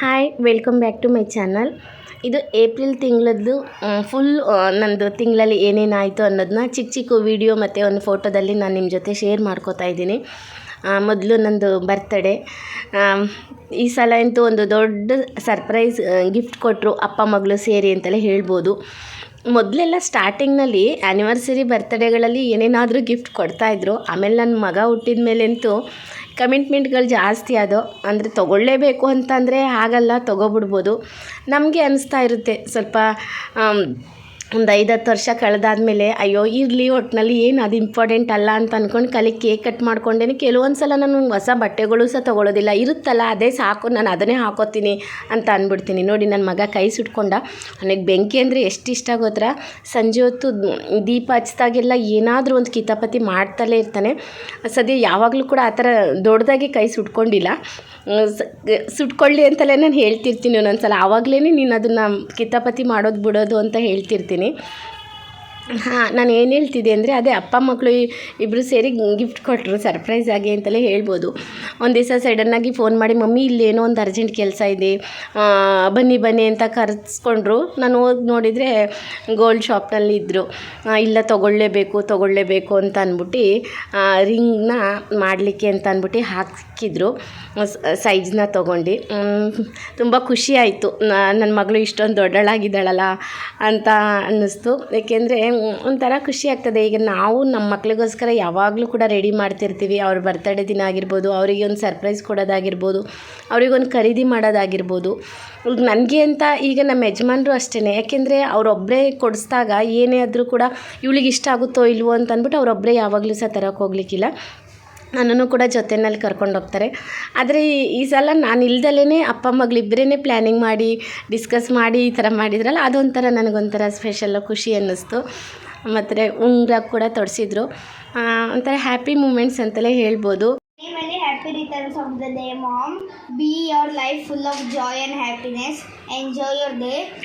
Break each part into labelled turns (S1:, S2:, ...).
S1: Hi welcome back to my channel ಇದು April ತಿಂಗಳದ್ದು full ನಂದು ತಿಂಗಳಲ್ಲಿ ಏನೇನಾಯಿತು ಅನ್ನೋದನ್ನ ಚಿಕ್ಕ ಚಿಕ್ಕ ವೀಡಿಯೋ ಮತ್ತು ಒಂದು ಫೋಟೋದಲ್ಲಿ ನಾನು ನಿಮ್ಮ ಜೊತೆ ಶೇರ್ ಮಾಡ್ಕೋತಾ ಇದ್ದೀನಿ. ಮೊದಲು ನಂದು ಬರ್ತಡೇ ಈ ಸಲ ಅಂತೂ ಒಂದು ದೊಡ್ಡ ಸರ್ಪ್ರೈಸ್ ಗಿಫ್ಟ್ ಕೊಟ್ಟರು ಅಪ್ಪ ಮಗಳು ಸೇರಿ ಅಂತಲೇ ಹೇಳ್ಬೋದು. ಮೊದಲೆಲ್ಲ ಸ್ಟಾರ್ಟಿಂಗ್ನಲ್ಲಿ ಆ್ಯನಿವರ್ಸರಿ ಬರ್ತಡೇಗಳಲ್ಲಿ ಏನೇನಾದರೂ ಗಿಫ್ಟ್ ಕೊಡ್ತಾಯಿದ್ರು ಆಮೇಲೆ ನನ್ನ ಮಗ ಹುಟ್ಟಿದ ಮೇಲಂತೂ ಕಮಿಟ್ಮೆಂಟ್ಗಳು ಜಾಸ್ತಿ ಅದು. ಅಂದರೆ ತೊಗೊಳ್ಳೇಬೇಕು ಅಂತಂದರೆ ಆಗಲ್ಲ ತೊಗೊಬಿಡ್ಬೋದು. ನಮಗೆ ಅನಿಸ್ತಾ ಇರುತ್ತೆ ಸ್ವಲ್ಪ ಒಂದು ಐದು ಹತ್ತು ವರ್ಷ ಕಳೆದಾದ್ಮೇಲೆ, ಅಯ್ಯೋ, ಇರಲಿ ಒಟ್ಟಿನಲ್ಲಿ ಏನು ಅದು ಇಂಪಾರ್ಟೆಂಟ್ ಅಲ್ಲ ಅಂತ ಅಂದ್ಕೊಂಡು ಕಲಿ ಕೇಕ್ ಕಟ್ ಮಾಡ್ಕೊಂಡೇನೆ ಕೆಲವೊಂದು ಸಲ ನಾನು ಹೊಸ ಬಟ್ಟೆಗಳು ಸಹ ತೊಗೊಳ್ಳೋದಿಲ್ಲ ಇರುತ್ತಲ್ಲ, ಅದೇ ಸಾಕು, ನಾನು ಅದನ್ನೇ ಹಾಕೋತೀನಿ ಅಂತ ಅಂದ್ಬಿಡ್ತೀನಿ ನೋಡಿ ನನ್ನ ಮಗ ಕೈ ಸುಟ್ಕೊಂಡ, ನನಗೆ ಬೆಂಕಿ ಅಂದರೆ ಎಷ್ಟು ಇಷ್ಟ ಗೊತ್ತಾ? ಸಂಜೆ ಹೊತ್ತು ದೀಪ ಹಚ್ಚಿದಾಗೆಲ್ಲ ಏನಾದರೂ ಒಂದು ಕಿತಾಪತಿ ಮಾಡ್ತಲೇ ಇರ್ತಾನೆ. ಸದ್ಯ ಯಾವಾಗಲೂ ಕೂಡ ಆ ಥರ ದೊಡ್ಡದಾಗಿ ಕೈ ಸುಟ್ಕೊಂಡಿಲ್ಲ. ಸುಟ್ಕೊಳ್ಳಿ ಅಂತಲೇ ನಾನು ಹೇಳ್ತಿರ್ತೀನಿ ಒಂದೊಂದು ಸಲ ಆವಾಗಲೇ ನೀನು ಅದನ್ನು ಕಿತಾಪತಿ ಮಾಡೋದು ಬಿಡೋದು ಅಂತ ಹೇಳ್ತಿರ್ತೀನಿ. ಮಾಡ್ತೀನಿ ಹಾಂ, ನಾನು ಏನು ಹೇಳ್ತಿದ್ದೆ ಅಂದರೆ ಅದೇ ಅಪ್ಪ ಮಕ್ಕಳು ಇಬ್ಬರು ಸೇರಿ ಗಿಫ್ಟ್ ಕೊಟ್ಟರು ಸರ್ಪ್ರೈಸ್ ಆಗಿ ಅಂತಲೇ ಹೇಳ್ಬೋದು. ಒಂದು ದಿವಸ ಸಡನ್ನಾಗಿ ಫೋನ್ ಮಾಡಿ, ಮಮ್ಮಿ ಏನೋ ಒಂದು ಅರ್ಜೆಂಟ್ ಕೆಲಸ ಇದೆ. ಬನ್ನಿ ಬನ್ನಿ ಅಂತ ಕರೆಸ್ಕೊಂಡ್ರು. ನಾನು ಹೋಗಿ ನೋಡಿದರೆ ಗೋಲ್ಡ್ ಶಾಪ್ನಲ್ಲಿ ಇದ್ದರು ಇಲ್ಲ, ತೊಗೊಳ್ಳೇಬೇಕು ತೊಗೊಳ್ಳೇಬೇಕು ಅಂತ ಅಂದ್ಬಿಟ್ಟು ರಿಂಗ್ನ ಮಾಡಲಿಕ್ಕೆ ಅಂತ ಅಂದ್ಬಿಟ್ಟು ಹಾಕಿದ್ರು. ಸೈಜ್ನ ತೊಗೊಂಡು. ತುಂಬ ಖುಷಿ ಆಯಿತು. ನನ್ನ ಮಗಳು ಇಷ್ಟೊಂದು ದೊಡ್ಡಳಾಗಿದ್ದಾಳಲ್ಲ ಅಂತ ಅನ್ನಿಸ್ತು. ಏಕೆಂದರೆ ಒಂಥರ ಖುಷಿ ಆಗ್ತದೆ. ಈಗ ನಾವು ನಮ್ಮ ಮಕ್ಳಿಗೋಸ್ಕರ ಯಾವಾಗಲೂ ಕೂಡ ರೆಡಿ ಮಾಡ್ತಿರ್ತೀವಿ. ಅವ್ರ ಬರ್ತಡೇ ದಿನ ಆಗಿರ್ಬೋದು, ಅವರಿಗೆ ಒಂದು ಸರ್ಪ್ರೈಸ್ ಕೊಡೋದಾಗಿರ್ಬೋದು ಅವರಿಗೊಂದು ಖರೀದಿ ಮಾಡೋದಾಗಿರ್ಬೋದು. ನನಗೆ ಅಂತ ಈಗ ನಮ್ಮ ಯಜಮಾನರು ಅಷ್ಟೇ ಯಾಕೆಂದರೆ ಅವರೊಬ್ಬರೇ ಕೊಡಿಸ್ದಾಗ ಏನೇ ಆದರೂ ಕೂಡ ಇವಳಿಗೆ ಇಷ್ಟ ಆಗುತ್ತೋ ಇಲ್ವೋ ಅಂತ ಅಂದ್ಬಿಟ್ಟು ಅವರೊಬ್ಬರೇ ಯಾವಾಗಲೂ ಸಹ ತರೋಕೆ ಹೋಗ್ಲಿಕ್ಕಿಲ್ಲ. ನನ್ನನ್ನು ಕೂಡ ಜೊತೆಯಲ್ಲಿ ಕರ್ಕೊಂಡು ಹೋಗ್ತಾರೆ ಆದರೆ ಈ ಸಲ ನಾನು ಇಲ್ದಲೇ ಅಪ್ಪ ಮಗಳಿಬ್ಬರೇ ಪ್ಲ್ಯಾನಿಂಗ್ ಮಾಡಿ ಡಿಸ್ಕಸ್ ಮಾಡಿ ಈ ಥರ ಮಾಡಿದ್ರಲ್ಲ ಅದೊಂಥರ ನನಗೊಂಥರ ಸ್ಪೆಷಲ್ಲು ಖುಷಿ ಅನ್ನಿಸ್ತು ಮತ್ತು ಉಂಗ್ರ ಕೂಡ ತೊಡಿಸಿದ್ರು ಒಂಥರ ಹ್ಯಾಪಿ ಮೂಮೆಂಟ್ಸ್ ಅಂತಲೇ ಹೇಳ್ಬೋದು
S2: happy happy of the day, mom. Be your life full of joy and happiness. Enjoy your.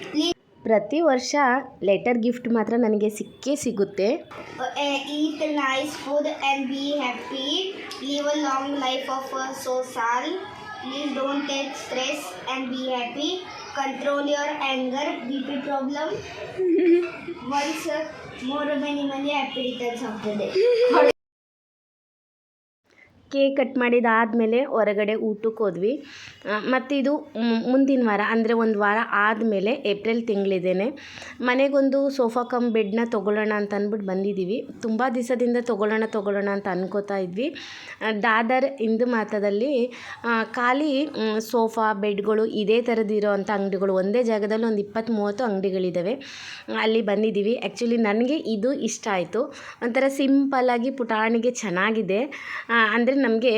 S2: Please
S1: ಪ್ರತಿ ವರ್ಷ ಲೆಟರ್ ಗಿಫ್ಟ್ ಮಾತ್ರ ನನಗೆ ಸಿಕ್ಕೇ ಸಿಗುತ್ತೆ
S2: uh, eat nice food and be happy. Live a long life of uh, social. Please don't take stress and be happy. Control your anger, BP problem. Once uh, more many many happy returns of the day.
S1: Cake cut ಮಾಡಿದಾದಮೇಲೆ ಹೊರಗಡೆ ಊಟಕ್ಕೆ ಹೋದ್ವಿ. ಮತ್ತು ಇದು ಮುಂದಿನ ವಾರ, ಅಂದರೆ ಒಂದು ವಾರ ಆದಮೇಲೆ ಏಪ್ರಿಲ್ ತಿಂಗಳಿದ್ದೇನೆ ಮನೆಗೊಂದು ಸೋಫಾ ಕಮ್ ಬೆಡ್ನ ತೊಗೊಳ್ಳೋಣ ಅಂತ ಅಂದ್ಬಿಟ್ಟು ಬಂದಿದ್ದೀವಿ ತುಂಬ ದಿವಸದಿಂದ ತೊಗೊಳ್ಳೋಣ ತೊಗೊಳ್ಳೋಣ ಅಂತ ಅನ್ಕೋತಾ ಇದ್ವಿ. ದಾದರ್ ಹಿಂದು ಮಾತದಲ್ಲಿ ಖಾಲಿ ಸೋಫಾ, ಬೆಡ್ಗಳು ಇದೇ ಥರದಿರೋ ಅಂಥ ಅಂಗಡಿಗಳು ಒಂದೇ ಜಾಗದಲ್ಲಿ ಒಂದು ಇಪ್ಪತ್ತು ಮೂವತ್ತು ಅಂಗಡಿಗಳಿದ್ದಾವೆ ಅಲ್ಲಿ ಬಂದಿದ್ದೀವಿ ಆ್ಯಕ್ಚುಲಿ ನನಗೆ ಇದು ಇಷ್ಟ ಆಯಿತು. ಒಂಥರ ಸಿಂಪಲ್ಲಾಗಿ ಪುಟಾಣಿಗೆ ಚೆನ್ನಾಗಿದೆ. ಅಂದರೆ ನಮಗೆ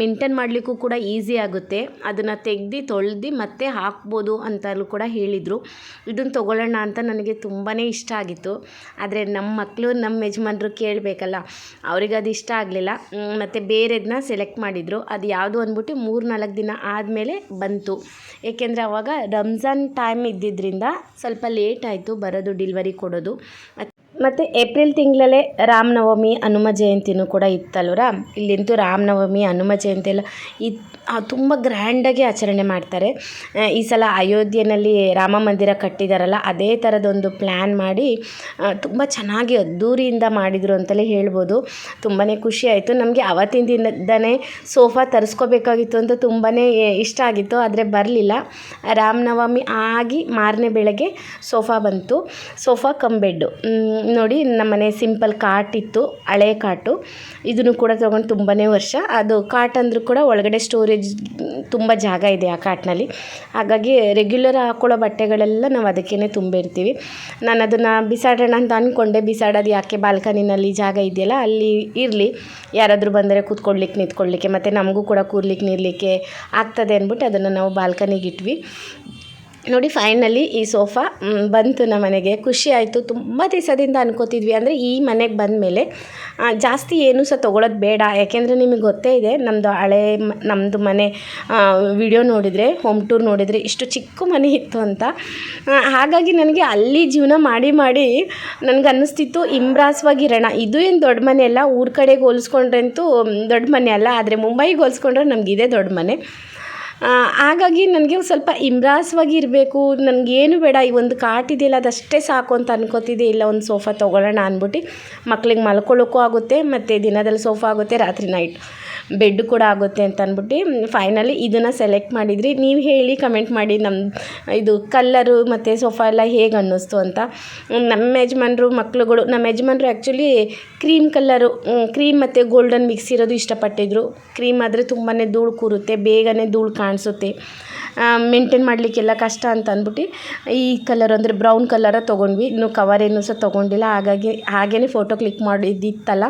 S1: ಮೇಂಟೈನ್ ಮಾಡಲಿಕ್ಕೂ ಕೂಡ ಈಸಿ ಆಗುತ್ತೆ. ಅದನ್ನು ತೆಗ್ದು, ತೊಳೆದು ಮತ್ತೆ ಹಾಕ್ಬೋದು ಅಂತಲೂ ಕೂಡ ಹೇಳಿದರು. ಇದನ್ನು ತೊಗೊಳ್ಳೋಣ ಅಂತ ನನಗೆ ತುಂಬಾ ಇಷ್ಟ ಆಗಿತ್ತು. ಆದರೆ ನಮ್ಮ ಮಕ್ಕಳು ನಮ್ಮ ಯಜಮಾನ್ರು ಕೇಳಬೇಕಲ್ಲ, ಅವ್ರಿಗೆ ಅದು ಇಷ್ಟ ಆಗಲಿಲ್ಲ. ಮತ್ತು ಬೇರೆದನ್ನ ಸೆಲೆಕ್ಟ್ ಮಾಡಿದರು. ಅದು ಯಾವುದು ಅಂದ್ಬಿಟ್ಟು ಮೂರು ನಾಲ್ಕು ದಿನ ಆದಮೇಲೆ ಬಂತು. ಏಕೆಂದರೆ ಅವಾಗ ರಂಜಾನ್ ಟೈಮ್ ಇದ್ದಿದ್ದರಿಂದ ಸ್ವಲ್ಪ ಲೇಟ್ ಆಯಿತು ಬರೋದು, ಡಿಲ್ವರಿ ಕೊಡೋದು. ಮತ್ತು ಏಪ್ರಿಲ್ ತಿಂಗಳಲ್ಲೇ ರಾಮನವಮಿ ಹನುಮ ಜಯಂತಿನೂ ಕೂಡ ಇತ್ತಲ್ವರ ಇಲ್ಲಿಂತೂ ರಾಮನವಮಿ ಹನುಮ ಜಯಂತಿ ಎಲ್ಲ ಇದು ತುಂಬ ಗ್ರ್ಯಾಂಡಾಗಿ ಆಚರಣೆ ಮಾಡ್ತಾರೆ. ಈ ಸಲ ಅಯೋಧ್ಯೆಯಲ್ಲಿ ರಾಮ ಮಂದಿರ ಕಟ್ಟಿದಾರಲ್ಲ, ಅದೇ ಥರದೊಂದು ಪ್ಲ್ಯಾನ್ ಮಾಡಿ ತುಂಬ ಚೆನ್ನಾಗಿ ಅದ್ದೂರಿಯಿಂದ ಮಾಡಿದರು ಅಂತಲೇ ಹೇಳ್ಬೋದು. ತುಂಬಾ ಖುಷಿ ಆಯಿತು. ನಮಗೆ ಅವತ್ತಿನ ದಿನದನೇ ಸೋಫಾ ತರಿಸ್ಕೋಬೇಕಾಗಿತ್ತು ಅಂತ ತುಂಬಾ ಇಷ್ಟ ಆಗಿತ್ತು, ಆದರೆ ಬರಲಿಲ್ಲ. ರಾಮನವಮಿ ಆಗಿ ಮಾರನೇ ಬೆಳಗ್ಗೆ ಸೋಫಾ ಬಂತು. Sofa cum bed. ನೋಡಿ, ನಮ್ಮನೆ ಸಿಂಪಲ್ ಕಾಟ್ ಇತ್ತು, ಹಳೆ ಕಾಟು. ಇದನ್ನು ಕೂಡ ತೊಗೊಂಡು ತುಂಬಾ ವರ್ಷ. ಅದು ಕಾಟ್ ಅಂದರೂ ಕೂಡ ಒಳಗಡೆ ಸ್ಟೋರೇಜ್ ತುಂಬ ಜಾಗ ಇದೆ ಆ ಕಾಟ್ನಲ್ಲಿ. ಹಾಗಾಗಿ ರೆಗ್ಯುಲರ್ ಹಾಕ್ಕೊಳ್ಳೋ ಬಟ್ಟೆಗಳೆಲ್ಲ ನಾವು ಅದಕ್ಕೇ ತುಂಬಿರ್ತೀವಿ. ನಾನು ಅದನ್ನು ಬಿಸಾಡೋಣ ಅಂತ ಅಂದ್ಕೊಂಡೆ ಬಿಸಾಡೋದು ಯಾಕೆ? ಬಾಲ್ಕನಿನಲ್ಲಿ ಜಾಗ ಇದೆಯಲ್ಲ, ಅಲ್ಲಿ ಇರಲಿ. ಯಾರಾದರೂ ಬಂದರೆ ಕೂತ್ಕೊಳ್ಳಿಕ್ಕೆ ನಿಂತ್ಕೊಳ್ಳಿಕ್ಕೆ. ಮತ್ತು ನಮಗೂ ಕೂಡ ಕೂರ್ಲಿಕ್ಕೆ ನಿಲ್ಲಲಿಕ್ಕೆ ಆಗ್ತದೆ ಅಂದ್ಬಿಟ್ಟು ಅದನ್ನು ನಾವು ಬಾಲ್ಕನಿಗೆ ಇಟ್ವಿ. ನೋಡಿ ಫೈನಲಿ ಈ ಸೋಫಾ ಬಂತು ನಮ್ಮ ಮನೆಗೆ. ಖುಷಿ ಆಯಿತು. ತುಂಬ ದಿವಸದಿಂದ ಅನ್ಕೋತಿದ್ವಿ. ಅಂದರೆ ಈ ಮನೆಗೆ ಬಂದ ಮೇಲೆ ಜಾಸ್ತಿ ಏನೂ ಸಹ ತೊಗೊಳೋದು ಬೇಡ. ಯಾಕೆಂದರೆ ನಿಮಗೆ ಗೊತ್ತೇ ಇದೆ ನಮ್ಮದು ಹಳೆ ನಮ್ಮದು ಮನೆ ವಿಡಿಯೋ ನೋಡಿದರೆ ಹೋಮ್ ಟೂರ್ ನೋಡಿದರೆ ಇಷ್ಟು ಚಿಕ್ಕ ಮನೆ ಇತ್ತು ಅಂತ. ಹಾಗಾಗಿ ನನಗೆ ಅಲ್ಲಿ ಜೀವನ ಮಾಡಿ ಮಾಡಿ ನನಗೆ ಅನ್ನಿಸ್ತಿತ್ತು ಇಂಬ್ರಾಸವಾಗಿರೋಣ ಇದು ಏನು ದೊಡ್ಡ ಮನೆ ಅಲ್ಲ, ಊರ ಕಡೆಗೆ ಹೋಲಿಸ್ಕೊಂಡ್ರೆ ಅಂತೂ ದೊಡ್ಡ ಮನೆ ಅಲ್ಲ. ಆದರೆ ಮುಂಬೈಗೆ ಹೋಲಿಸ್ಕೊಂಡ್ರೆ ನಮಗಿದೆ ದೊಡ್ಡ ಮನೆ. ಹಾಗಾಗಿ ನನಗೆ ಸ್ವಲ್ಪ ಇಂಬ್ರಾಸ್ವಾಗಿ ಇರಬೇಕು. ನನಗೇನು ಬೇಡ, ಈ ಒಂದು ಕಾಟ್ ಇದೆಯಲ್ಲ, ಅದಷ್ಟೇ ಸಾಕು ಅಂತ ಅನ್ಕೋತಿದ್ದೆ. ಇಲ್ಲ, ಒಂದು ಸೋಫಾ ತೊಗೊಳ್ಳೋಣ ಅಂದ್ಬಿಟ್ಟು ಮಕ್ಳಿಗೆ ಮಲ್ಕೊಳ್ಳೋಕ್ಕೂ ಆಗುತ್ತೆ, ಮತ್ತು ದಿನದಲ್ಲಿ ಸೋಫಾ ಆಗುತ್ತೆ, ರಾತ್ರಿ ನೈಟ್. ಬೆಡ್ ಕೂಡ ಆಗುತ್ತೆ ಅಂತ ಅಂದ್ಬಿಟ್ಟು ಫೈನಲಿ ಇದನ್ನು ಸೆಲೆಕ್ಟ್ ಮಾಡಿದ್ರಿ. ನೀವು ಹೇಳಿ ಕಮೆಂಟ್ ಮಾಡಿ ನಮ್ಮ ಇದು ಕಲ್ಲರು ಮತ್ತು ಸೋಫಾ ಎಲ್ಲ ಹೇಗೆ ಅನ್ನಿಸ್ತು ಅಂತ. ನಮ್ಮ ಯಜಮಾನ್ರು ಮಕ್ಕಳುಗಳು ನಮ್ಮ ಯಜಮಾನ್ರು ಆ್ಯಕ್ಚುಲಿ ಕ್ರೀಮ್ ಕಲ್ಲರು ಕ್ರೀಮ್ ಮತ್ತು ಗೋಲ್ಡನ್ ಮಿಕ್ಸ್ ಇರೋದು ಇಷ್ಟಪಟ್ಟಿದ್ರು. ಕ್ರೀಮ್ ಆದರೆ ತುಂಬಾ ಧೂಳು ಕೂರುತ್ತೆ, ಬೇಗನೆ ಧೂಳು ಕಾಣಿಸುತ್ತೆ. ಮೇಂಟೈನ್ ಮಾಡಲಿಕ್ಕೆಲ್ಲ ಕಷ್ಟ ಅಂತ ಅಂದ್ಬಿಟ್ಟು, ಈ ಕಲರ್ ಅಂದರೆ ಬ್ರೌನ್ ಕಲರ ತೊಗೊಂಡ್ವಿ. ಇನ್ನು ಕವರ್ ಏನು ಸಹ ತೊಗೊಂಡಿಲ್ಲ. ಹಾಗಾಗಿ ಹಾಗೇ ಫೋಟೋ ಕ್ಲಿಕ್ ಮಾಡಿದ್ದಿತ್ತಲ್ಲ.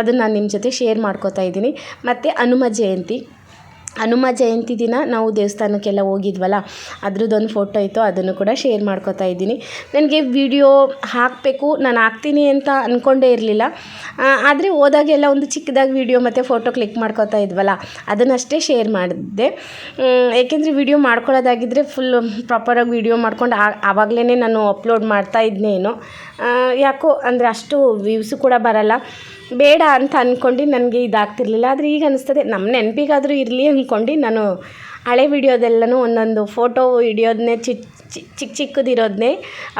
S1: ಅದನ್ನು ನಾನು ನಿಮ್ಮ ಜೊತೆ ಶೇರ್ ಮಾಡ್ಕೋತಾ ಇದ್ದೀನಿ. ಮತ್ತು ಹನುಮ ಜಯಂತಿ. ಹನುಮ ಜಯಂತಿ ದಿನ ನಾವು ದೇವಸ್ಥಾನಕ್ಕೆಲ್ಲ ಹೋಗಿದ್ವಲ್ಲ, ಅದ್ರದ್ದೊಂದು ಫೋಟೋ ಇತ್ತು, ಅದನ್ನು ಕೂಡ ಶೇರ್ ಮಾಡ್ಕೋತಾ ಇದ್ದೀನಿ. ನನಗೆ ವಿಡಿಯೋ ಹಾಕಬೇಕು, ನಾನು ಹಾಕ್ತೀನಿ ಅಂತ ಅಂದ್ಕೊಂಡೇ ಇರಲಿಲ್ಲ. ಆದರೆ ಹೋದಾಗೆಲ್ಲ ಒಂದು ಚಿಕ್ಕದಾಗಿ ವಿಡಿಯೋ ಮತ್ತು ಫೋಟೋ ಕ್ಲಿಕ್ ಮಾಡ್ಕೋತಾ ಇದ್ವಲ್ಲ, ಅದನ್ನಷ್ಟೇ ಶೇರ್ ಮಾಡಿದ್ದೆ. ಏಕೆಂದರೆ ವಿಡಿಯೋ ಮಾಡ್ಕೊಳ್ಳೋದಾಗಿದ್ದರೆ ಫುಲ್ ಪ್ರಾಪರಾಗಿ ವಿಡಿಯೋ ಮಾಡ್ಕೊಂಡು ಆವಾಗಲೇ ನಾನು ಅಪ್ಲೋಡ್ ಮಾಡ್ತಾ ಇದ್ನೇನೋ. ಯಾಕೋ ಅಂದರೆ ಅಷ್ಟು ವ್ಯೂಸು ಕೂಡ ಬರಲ್ಲ. ಬೇಡ ಅಂತ ಅಂದ್ಕೊಂಡು ನನಗೆ ಇದಾಗ್ತಿರ್ಲಿಲ್ಲ. ಆದರೆ ಈಗ ಅನಿಸ್ತದೆ ನಮ್ಮ ನೆನಪಿಗಾದರೂ ಇರಲಿ ಅಂದ್ಕೊಂಡು ನಾನು ಹಳೆ ವಿಡಿಯೋದೆಲ್ಲನೂ ಒಂದೊಂದು ಫೋಟೋ ಹಿಡಿಯೋದನ್ನೇ ಚಿಕ್ಕ ಚಿಕ್ಕ ಚಿಕ್ಕದಿರೋದನ್ನೇ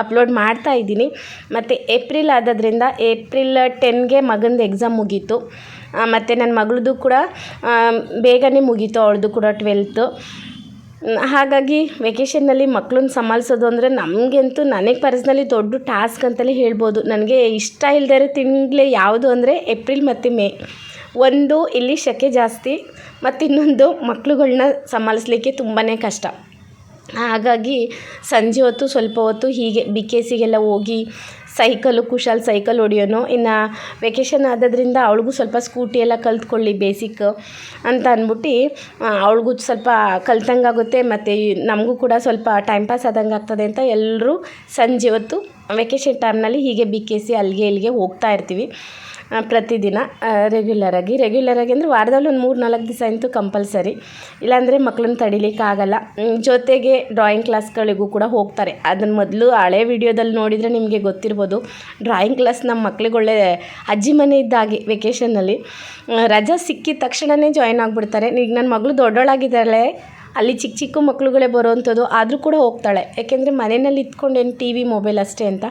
S1: ಅಪ್ಲೋಡ್ ಮಾಡ್ತಾ ಇದ್ದೀನಿ. ಮತ್ತು ಏಪ್ರಿಲ್ ಆದದ್ರಿಂದ ಏಪ್ರಿಲ್ ಟೆನ್ಗೆ ಮಗಂದು ಎಕ್ಸಾಮ್ ಮುಗೀತು. ಮತ್ತು ನನ್ನ ಮಗಳದ್ದು ಕೂಡ ಬೇಗನೆ ಮುಗೀತು, ಅವಳದು ಕೂಡ ಟ್ವೆಲ್ತು ಹಾಗಾಗಿ ವೆಕೇಷನ್ನಲ್ಲಿ ಮಕ್ಕಳನ್ನ ಸಂಭಾಲಿಸೋದು ಅಂದರೆ ನಮಗಂತೂ ನನಗೆ ಪರ್ಸ್ನಲಿ ದೊಡ್ಡ ಟಾಸ್ಕ್ ಅಂತಲೇ ಹೇಳ್ಬೋದು. ನನಗೆ ಇಷ್ಟ ಇಲ್ಲದೇ ಇರೋ ತಿಂಗಳೇ ಯಾವುದು ಅಂದರೆ ಏಪ್ರಿಲ್ ಮತ್ತು ಮೇ ಒಂದು ಇಲ್ಲಿ ಸೆಕೆ ಜಾಸ್ತಿ, ಮತ್ತು ಇನ್ನೊಂದು ಮಕ್ಕಳುಗಳನ್ನ ಸಂಭಾಲಿಸ್ಲಿಕ್ಕೆ ತುಂಬಾ ಕಷ್ಟ. ಹಾಗಾಗಿ ಸಂಜೆ ಹೊತ್ತು, ಸ್ವಲ್ಪ ಹೊತ್ತು ಹೀಗೆ ಬಿ ಕೆ ಸಿಗೆಲ್ಲ ಹೋಗಿ ಸೈಕಲು, ಕುಶಾಲ್ ಸೈಕಲ್ ಹೊಡಿಯೋನು. ಇನ್ನು ವೆಕೇಷನ್ ಆದದ್ರಿಂದ ಅವಳಿಗೂ ಸ್ವಲ್ಪ ಸ್ಕೂಟಿ ಎಲ್ಲ ಕಲ್ತ್ಕೊಳ್ಳಿ ಬೇಸಿಕ್ ಅಂತ ಅಂದ್ಬಿಟ್ಟು ಅವಳಿಗೂ ಸ್ವಲ್ಪ ಕಲ್ತಂಗಾಗುತ್ತೆ ಮತ್ತು ನಮಗೂ ಕೂಡ ಸ್ವಲ್ಪ ಟೈಮ್ ಪಾಸ್ ಆದಂಗೆ ಆಗ್ತದೆ ಅಂತ ಎಲ್ಲರೂ ಸಂಜೆ ಹೊತ್ತು ವೆಕೇಷನ್ ಟೈಮ್ನಲ್ಲಿ ಹೀಗೆ ಬಿ ಕೆ ಸಿ ಅಲ್ಲಿಗೆ ಇಲ್ಲಿಗೆ ಹೋಗ್ತಾ ಇರ್ತೀವಿ. ಪ್ರತಿದಿನ ರೆಗ್ಯುಲರಾಗಿ ರೆಗ್ಯುಲರಾಗಿ ಅಂದರೆ ವಾರದಲ್ಲಿ ಒಂದು ಮೂರು ನಾಲ್ಕು ದಿವಸ ಅಂತೂ ಕಂಪಲ್ಸರಿ ಇಲ್ಲಾಂದರೆ ಮಕ್ಕಳನ್ನ ತಡಿಲಿಕ್ಕಾಗಲ್ಲ ಜೊತೆಗೆ ಡ್ರಾಯಿಂಗ್ ಕ್ಲಾಸ್ಗಳಿಗೂ ಕೂಡ ಹೋಗ್ತಾರೆ. ಅದನ್ನು ಮೊದಲು ಹಳೆ ವಿಡಿಯೋದಲ್ಲಿ ನೋಡಿದರೆ ನಿಮಗೆ ಗೊತ್ತಿರ್ಬೋದು. ಡ್ರಾಯಿಂಗ್ ಕ್ಲಾಸ್ ನಮ್ಮ ಮಕ್ಳಿಗೆ ಒಳ್ಳೆ ಅಜ್ಜಿ ಮನೆ ಇದ್ದಾಗೆ ವೆಕೇಷನ್ನಲ್ಲಿ ರಜಾ ಸಿಕ್ಕಿದ ತಕ್ಷಣವೇ ಜಾಯ್ನ್ ಆಗಿಬಿಡ್ತಾರೆ. ಈಗ ನನ್ನ ಮಗಳು ದೊಡ್ಡೋಳಾಗಿದ್ದಾಳೆ ಅಲ್ಲಿ ಚಿಕ್ಕ ಚಿಕ್ಕ ಮಕ್ಕಳುಗಳೇ ಬರೋವಂಥದ್ದು ಆದರೂ ಕೂಡ ಹೋಗ್ತಾಳೆ. ಯಾಕೆಂದರೆ ಮನೆಯಲ್ಲಿ ಇದ್ಕೊಂಡು ಏನು ಟಿ ವಿ, ಮೊಬೈಲ್ ಅಷ್ಟೇ ಅಂತ.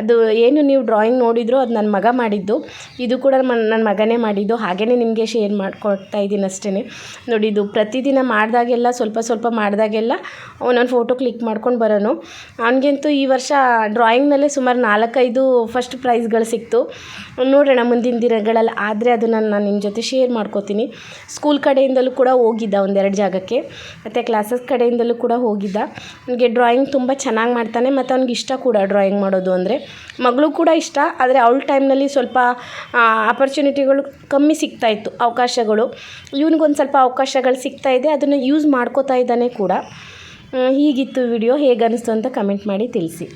S1: ಅದು ಏನು ನೀವು ಡ್ರಾಯಿಂಗ್ ನೋಡಿದ್ರು ಅದು ನನ್ನ ಮಗ ಮಾಡಿದ್ದು. ಇದು ಕೂಡ ನನ್ನ ಮಗನೇ ಮಾಡಿದ್ದು. ಹಾಗೆಯೇ ನಿಮಗೆ ಶೇರ್ ಮಾಡಿಕೊಡ್ತಾ ಇದ್ದೀನಿ ಅಷ್ಟೇ ನೋಡಿ, ಇದು ಪ್ರತಿದಿನ ಮಾಡಿದಾಗೆಲ್ಲ, ಸ್ವಲ್ಪ ಸ್ವಲ್ಪ ಮಾಡಿದಾಗೆಲ್ಲ ಒಂದೊಂದು ಫೋಟೋ ಕ್ಲಿಕ್ ಮಾಡ್ಕೊಂಡು ಬರೋನು. ಅವನಿಗಂತೂ ಈ ವರ್ಷ ಡ್ರಾಯಿಂಗ್ನಲ್ಲೇ ಸುಮಾರು ನಾಲ್ಕೈದು ಫಸ್ಟ್ ಪ್ರೈಸ್ಗಳು ಸಿಕ್ತು. ನೋಡೋಣ ಮುಂದಿನ ದಿನಗಳಲ್ಲಿ. ಆದರೆ ಅದನ್ನು ನಾನು ನಿಮ್ಮ ಜೊತೆ ಶೇರ್ ಮಾಡ್ಕೋತೀನಿ. ಸ್ಕೂಲ್ ಕಡೆಯಿಂದಲೂ ಕೂಡ ಹೋಗಿದ್ದ ಒಂದೆರಡು ಜಾಗಕ್ಕೆ. ಮತ್ತು ಕ್ಲಾಸಸ್ ಕಡೆಯಿಂದಲೂ ಕೂಡ ಹೋಗಿದ್ದ. ಅವನಿಗೆ ಡ್ರಾಯಿಂಗ್ ತುಂಬ ಚೆನ್ನಾಗಿ ಮಾಡ್ತಾನೆ ಮತ್ತು ಅವ್ನಿಗೆ ಇಷ್ಟ ಕೂಡ ಡ್ರಾಯಿಂಗ್ ಮಾಡೋದು ಅಂದರೆ. ಮಗಳು ಕೂಡ ಇಷ್ಟ, ಆದರೆ ಅವಳ ಟೈಮ್ನಲ್ಲಿ ಸ್ವಲ್ಪ ಆಪರ್ಚುನಿಟಿಗಳು ಕಮ್ಮಿ ಸಿಗ್ತಾಯಿತ್ತು ಅವಕಾಶಗಳು. ಇವನಿಗೊಂದು ಸ್ವಲ್ಪ ಅವಕಾಶಗಳು ಸಿಗ್ತಾ ಇದೆ, ಅದನ್ನು ಯೂಸ್ ಮಾಡ್ಕೋತಾ ಇದ್ದಾನೆ ಕೂಡ. ಹೀಗಿತ್ತು ವಿಡಿಯೋ ಹೇಗೆ ಅನ್ನಿಸ್ತು ಅಂತ ಕಮೆಂಟ್ ಮಾಡಿ ತಿಳಿಸಿ.